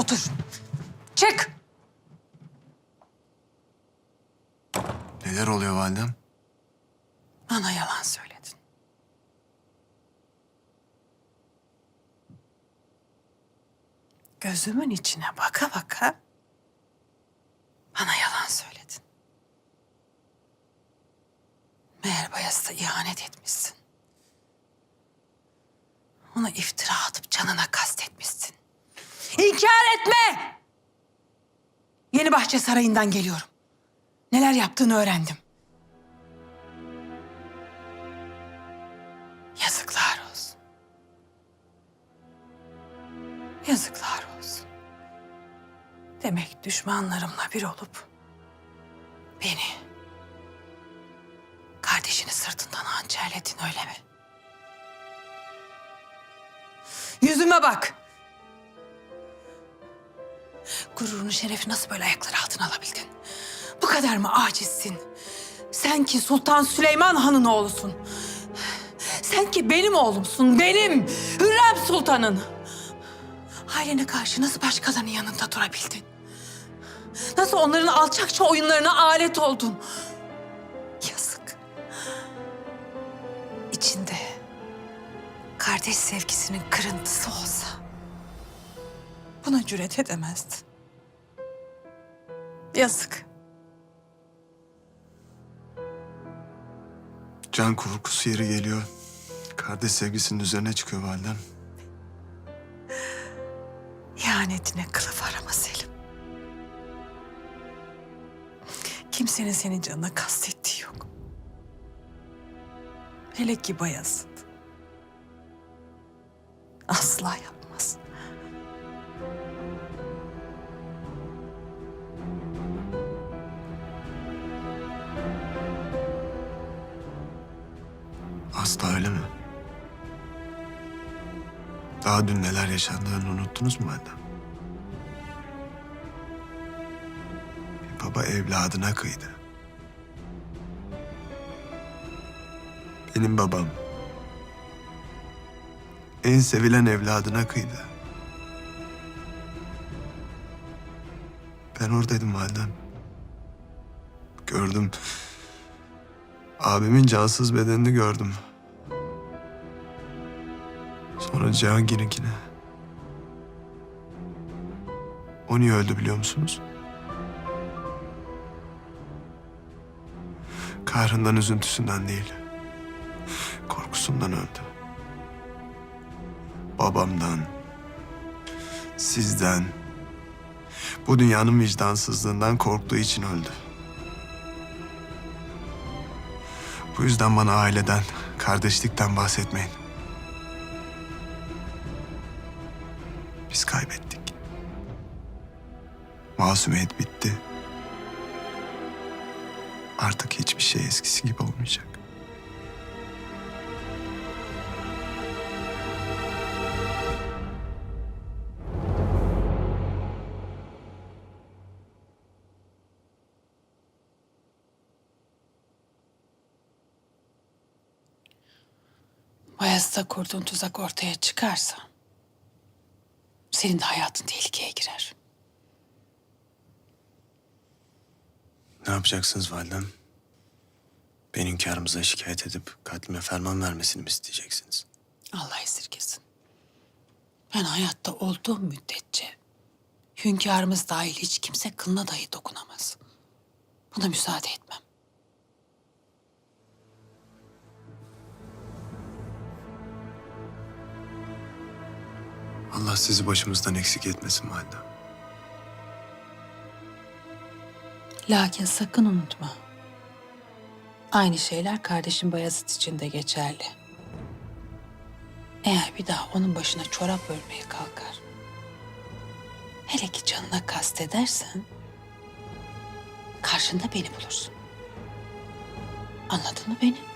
Otur. Çık. Neler oluyor validem? Bana yalan söyledin. Gözümün içine baka baka bana yalan söyledin. Meğer Bayezid'e ihanet etmişsin. Ona iftira atıp canına kastetmişsin. İnkar etme! Yeni Bahçe Sarayı'ndan geliyorum. Neler yaptığını öğrendim. Yazıklar olsun. Yazıklar olsun. Demek düşmanlarımla bir olup beni kardeşini sırtından hançerledin öyle mi? Yüzüme bak. Gururunu şerefi nasıl böyle ayakları altına alabildin? Bu kadar mı acizsin? Sen ki Sultan Süleyman Han'ın oğlusun. Sen ki benim oğlumsun, benim. Hürrem Sultan'ın. Ailene karşı nasıl başkalarının yanında durabildin? Nasıl onların alçakça oyunlarına alet oldun? Yazık. İçinde kardeş sevgisinin kırıntısı olsa buna cüret edemezdin. Yazık. Can korkusu yeri geliyor. Kardeş sevgisinin üzerine çıkıyor validem. İhanetine kılıf arama Selim. Kimsenin senin canına kastettiği yok. Hele ki Bayezid. Asla yapmaz. Asla öyle mi? Daha dün neler yaşandığını unuttunuz mu validem? Bir baba evladına kıydı. Benim babam en sevilen evladına kıydı. Ben oradaydım validem. Gördüm. Abimin cansız bedenini gördüm. Sonra Cihangir'inkine. O niye öldü biliyor musunuz? Kahrından, üzüntüsünden değil. Korkusundan öldü. Babamdan, sizden, bu dünyanın vicdansızlığından korktuğu için öldü. Bu yüzden bana aileden, kardeşlikten bahsetmeyin. Biz kaybettik. Masumiyet bitti. Artık hiçbir şey eskisi gibi olmayacak. Bayezid'e kurduğun tuzak ortaya çıkarsa... ...senin de hayatın tehlikeye girer. Ne yapacaksınız validem? Beni hünkârımıza şikayet edip katlime ferman vermesini mi isteyeceksiniz? Allah esirgesin. Ben hayatta olduğum müddetçe hünkârımız dahil hiç kimse kılına dahi dokunamaz. Buna müsaade etmem. Allah sizi başımızdan eksik etmesin validem. Lakin sakın unutma. Aynı şeyler kardeşim Bayezid için de geçerli. Eğer bir daha onun başına çorap örmeye kalkar. Hele ki canına kastedersen... ...karşında beni bulursun. Anladın mı beni?